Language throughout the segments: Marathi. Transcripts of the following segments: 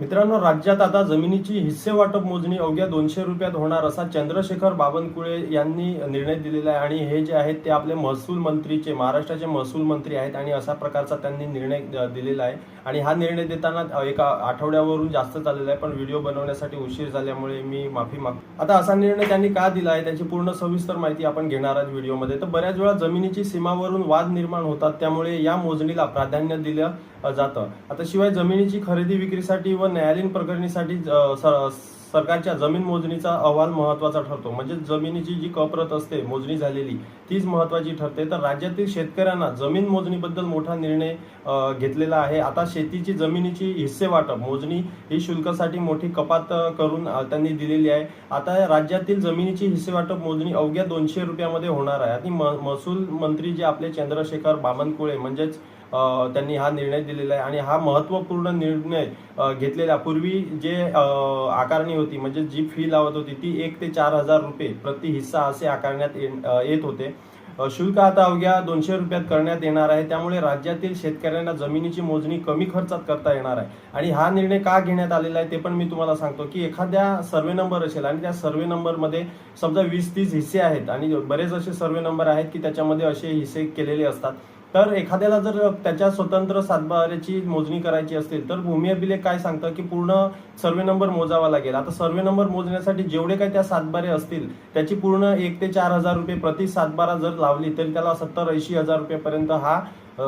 मित्रांनो राज्यात आता जमिनीची हिस्से वाटप मोजणी अवघ्या दोनशे रुपयात होणार असा चंद्रशेखर बावनकुळे यांनी निर्णय दिलेला आहे. आणि हे जे आहेत ते आपले महसूल मंत्रीचे महाराष्ट्राचे महसूल मंत्री आहेत आणि असा प्रकारचा त्यांनी निर्णय दिलेला आहे. आणि हा निर्णय देताना एका आठवड्यावरून जास्त चाललेला आहे पण व्हिडिओ बनवण्यासाठी उशीर झाल्यामुळे मी माफी माग आता असा निर्णय त्यांनी का दिला आहे त्याची पूर्ण सविस्तर माहिती आपण घेणार आहोत व्हिडिओमध्ये. तर बऱ्याच वेळा जमिनीची सीमावरून वाद निर्माण होतात त्यामुळे या मोजणीला प्राधान्य दिलं जातं. आता शिवाय जमिनीची खरेदी विक्रीसाठी व न्यायालयीन प्रकरणीसाठी स- सरकारच्या जमीन मोजणीचा अहवाल महत्त्वाचा ठरतो. म्हणजे जमिनीची जी कप्रत असते मोजणी झालेली तीच महत्वाची ठरते. तर राज्यातील शेतकऱ्यांना जमीन मोजणीबद्दल मोठा निर्णय घेतलेला आहे. आता शेतीची जमिनीची हिस्से वाटप मोजणी ही शुल्कासाठी मोठी कपात करून त्यांनी दिलेली आहे. आता राज्यातील जमिनीची हिस्से वाटप मोजणी अवघ्या दोनशे रुपयामध्ये होणार आहे. आणि म- महसूल मंत्री जे आपले चंद्रशेखर बामनकुळे म्हणजेच त्यांनी हा निर्णय दिलेला आहे. आणि हा महत्त्वपूर्ण निर्णय घेतलेला पूर्वी जे आकारणी होती म्हणजे जी फी लावत होती ती एक ते चार हजार रुपये प्रति हिस्सा असे आकारण्यात ये- येत होते. शुल्क आता अवघ्या दोनशे रुपयात करण्यात येणार आहे. त्यामुळे राज्यातील शेतकऱ्यांना जमिनीची मोजणी कमी खर्चात करता येणार आहे. आणि हा निर्णय का घेण्यात आलेला आहे ते पण मी तुम्हाला सांगतो की एखाद्या सर्वे नंबर असेल आणि त्या सर्वे नंबरमध्ये समजा वीस तीस हिस्से आहेत आणि बरेच असे सर्वे नंबर आहेत की त्याच्यामध्ये असे हिस्से केलेले असतात. तर एखाद्याला जर त्याच्या स्वतंत्र सातबाऱ्याची मोजणी करायची असेल तर भूमी अभिलेख काय सांगतं की पूर्ण सर्वे नंबर मोजावा लागेल. आता सर्वे नंबर मोजण्यासाठी जेवढे काही त्या सातबारे असतील त्याची पूर्ण एक ते चार हजार रुपये प्रति सातबारा जर लावली तर त्याला सत्तर ऐंशी हजार रुपयेपर्यंत हा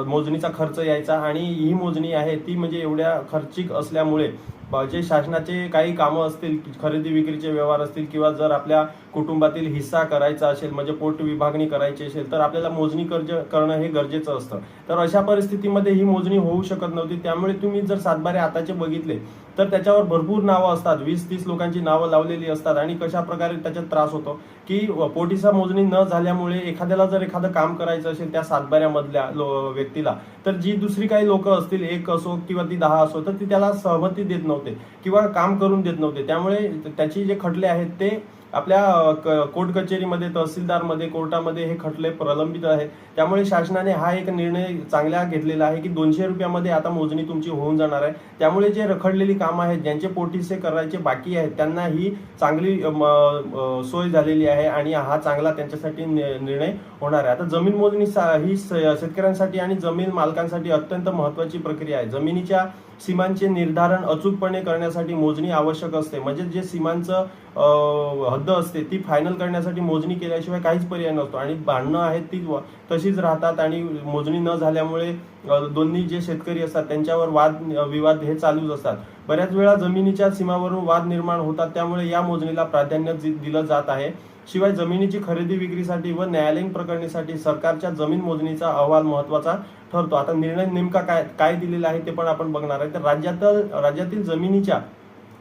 मोजणीचा खर्च यायचा. आणि ही मोजणी आहे ती म्हणजे एवढ्या खर्चिक असल्यामुळे जे शासनाचे काही कामं असतील खरेदी विक्रीचे व्यवहार असतील किंवा जर आपल्या कुटुंबातील हिस्सा करायचा असेल म्हणजे पोट विभागणी करायची असेल तर आपल्याला मोजणी कर्ज करणं हे गरजेचं असतं. तर अशा परिस्थितीमध्ये ही मोजणी होऊ शकत नव्हती. त्यामुळे तुम्ही जर सातबारे आताचे बघितले तर त्याच्यावर भरपूर नावं असतात. वीस तीस लोकांची नावं लावलेली असतात आणि कशा प्रकारे त्याच्यात त्रास होतो की पोटीसा मोजणी न झाल्यामुळे एखाद्याला जर एखादं काम करायचं असेल त्या सातबाऱ्यामधल्या लो- व्यक्तीला तर जी दुसरी काही लोक असतील एक असो किंवा ती दहा असो तर ती त्याला सहमती देत नव्हते किंवा काम करून देत नव्हते. त्यामुळे त्याची जे खटले आहेत ते आपल्या क- कोर्ट कचेरीमध्ये तहसीलदारमध्ये कोर्टामध्ये हे खटले प्रलंबित आहे. त्यामुळे शासनाने हा एक निर्णय चांगला घेतलेला आहे की दोनशे रुपयामध्ये आता मोजणी तुमची होऊन जाणार आहे. त्यामुळे जे रखडलेली कामं आहेत ज्यांचे पोटीसे करायचे बाकी आहेत त्यांना ही चांगली म, सोय झालेली आहे आणि हा चांगला त्यांच्यासाठी नि- निर्णय होणार आहे. आता जमीन मोजणी सा- ही स- शेतकऱ्यांसाठी आणि जमीन मालकांसाठी अत्यंत महत्वाची प्रक्रिया आहे. जमिनीच्या सीमांचे निर्धारण अचूकपणे करण्यासाठी मोजणी आवश्यक असते. म्हणजे जे सीमांचं हद्द असते ती फायनल करण्यासाठी मोजणी केल्याशिवाय काहीच पर्याय नसतो. आणि भांडणं आहेत ती तशीच राहतात आणि मोजणी न झाल्यामुळे दोन्ही जे शेतकरी असतात त्यांच्यावर वाद विवाद हे चालूच असतात. बऱ्याच वेळा जमिनीच्या सीमावरून वाद निर्माण होतात त्यामुळे या मोजणीला प्राधान्य दि- दिलं जात आहे. शिवाय जमिनीची खरेदी विक्रीसाठी व न्यायालयीन प्रकरणीसाठी सरकारच्या जमीन मोजणीचा अहवाल महत्त्वाचा ठरतो. आता निर्णय नेमका काय काय दिलेला आहे ते पण आपण बघणार आहे. तर राज्यातल राज्यातील जमिनीच्या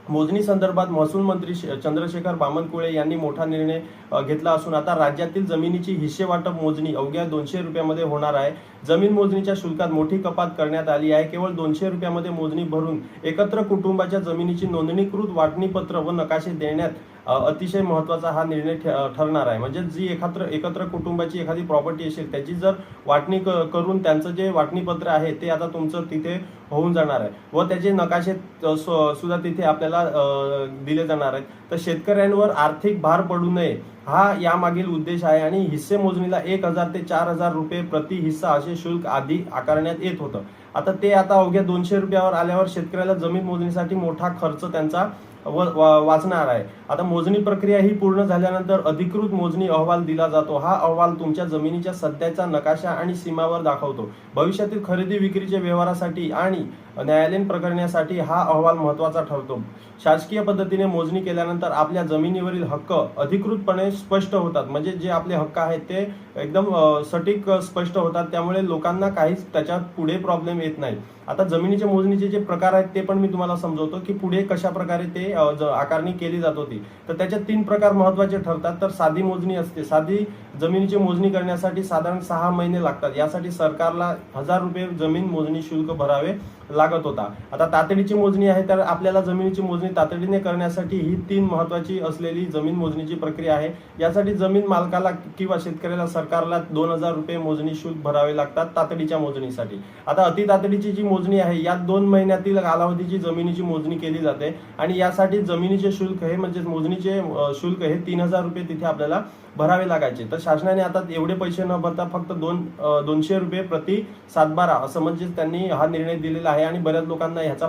मोजणी संदर्भात महसूल मंत्री चंद्रशेखर बामनकुळे यांनी मोठा निर्णय घेतला असून आता राज्यातील जमिनीची हिस्से वाटप मोजणी अवघ्या दोनशे रुपयामध्ये होणार आहे. जमीन मोजणीच्या शुल्कात मोठी कपात करण्यात आली आहे. केवळ दोनशे रुपयामध्ये मोजणी भरून एकत्र कुटुंबाच्या जमिनीची नोंदणीकृत वाटणीपत्र व नकाशे देण्यात अतिशय महत्त्वाचा हा निर्णय ठरणार आहे. म्हणजे जी एकत्र एकत्र कुटुंबाची एखादी प्रॉपर्टी असेल त्याची जर वाटणी क- करून त्यांचं जे वाटणीपत्र आहे ते आता तुमचं तिथे होऊन जाणार आहे. व त्याचे नकाशे सु- सुद्धा तिथे आपल्याला दिले जाणार आहेत. तर शेतकऱ्यांवर आर्थिक भार पडू नये हा यामागील उद्देश आहे. आणि हिस्से मोजणीला एक हजार ते चार हजार रुपये प्रति हिस्सा असे शुल्क आधी आकारण्यात येत होतं. आता ते आता अवघ्या दोनशे रुपयावर आल्यावर शेतकऱ्याला जमीन मोजणीसाठी मोठा खर्च त्यांचा व- वाचणार आहे. आता मोजणी प्रक्रिया ही पूर्ण झाल्यानंतर अधिकृत मोजणी अहवाल दिला जातो. हा अहवाल तुमच्या जमिनीच्या सध्याचा नकाशा आणि सीमावर दाखवतो. भविष्यातील खरेदी विक्रीच्या व्यवहारासाठी आणि न्यायालयीन प्रकरणासाठी हा अहवाल महत्त्वाचा ठरतो. शासकीय पद्धतीने मोजणी केल्यानंतर आपल्या जमिनीवरील हक्क अधिकृतपणे स्पष्ट होतात. म्हणजे जे आपले हक्क आहेत ते एकदम सटीक स्पष्ट होतात. त्यामुळे लोकांना काहीच त्याच्यात पुढे प्रॉब्लेम येत नाही. आता जमिनीच्या मोजणीचे जे प्रकार आहेत ते पण मी तुम्हाला समजवतो की पुढे कशा प्रकारे ते ज- आकारणी केली जात होती. तर त्याच्यात तीन प्रकार महत्त्वाचे ठरतात. तर साधी मोजणी असते. साधी जमिनीची मोजणी करण्यासाठी साधारण सहा महिने लागतात. यासाठी सरकारला हजार रुपये जमीन मोजणी शुल्क भरावे लागत होता. आता तातडीची मोजणी आहे तर आपल्याला जमिनीची मोजणी तातडीने करण्यासाठी ही तीन महत्वाची असलेली जमीन मोजणीची प्रक्रिया आहे. यासाठी जमीन मालकाला किंवा शेतकऱ्याला सरकारला दोन हजार रुपये मोजणी शुल्क भरावे लागतात तातडीच्या मोजणीसाठी. आता अति तातडीची जी मोजणी आहे या दोन महिन्यातील कालावधीची जमिनीची मोजणी केली जाते आणि यासाठी जमिनीचे शुल्क हे म्हणजे मोजणीचे शुल्क हे तीन हजार रुपये तिथे आपल्याला भरावे लागायचे. तर शासनाने आता एवढे पैसे न भरता फक्त दोन दोनशे रुपये प्रति सातबारा असं म्हणजे त्यांनी हा निर्णय दिलेला आहे आणि बऱ्याच लोकांना ह्याचा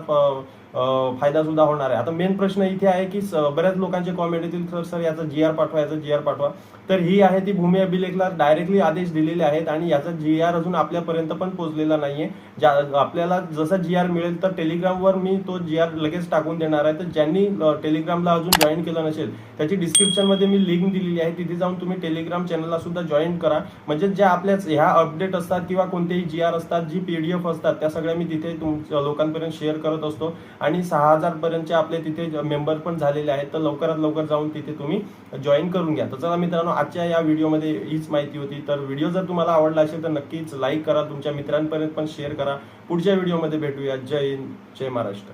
फायदा सुद्धा होणार आहे. आता मेन प्रश्न इथे आहे की बऱ्याच लोकांचे कॉमेंट येतील सर सर याचा जी आर पाठवा याचा जी आर पाठवा. तर ही आहे ती भूमी अभिलेखला डायरेक्टली आदेश दिलेले आहेत आणि याचा जी आर अजून आपल्यापर्यंत पण पोहोचलेला नाहीये. ज्या आपल्याला जसा जी आर मिळेल तर टेलिग्रामवर मी तो जी आर लगेच टाकून देणार आहे. तर ज्यांनी टेलिग्रामला अजून जॉईन केलं नसेल त्याची डिस्क्रिप्शनमध्ये मी लिंक दिलेली आहे. तिथे जाऊन तुम्ही टेलिग्राम चॅनलला सुद्धा जॉईन करा. म्हणजे ज्या आपल्या ह्या अपडेट असतात किंवा कोणतेही जी आर असतात जी पी डी एफ असतात त्या सगळ्या मी तिथे तुमच्या लोकांपर्यंत शेअर करत असतो. आणि सहा हजार पर्यंतचे आपले तिथे मेंबर पण झालेले आहेत. तर लवकरात लवकर जाऊन तिथे तुम्ही जॉईन करून घ्या. तर चला मित्रांनो आजच्या या व्हिडिओमध्ये हीच माहिती होती. तर व्हिडिओ जर तुम्हाला आवडला असेल तर नक्कीच लाईक करा. तुमच्या मित्रांपर्यंत पण शेअर करा. पुढच्या व्हिडिओमध्ये भेटूया. जय हिंद. जय महाराष्ट्र.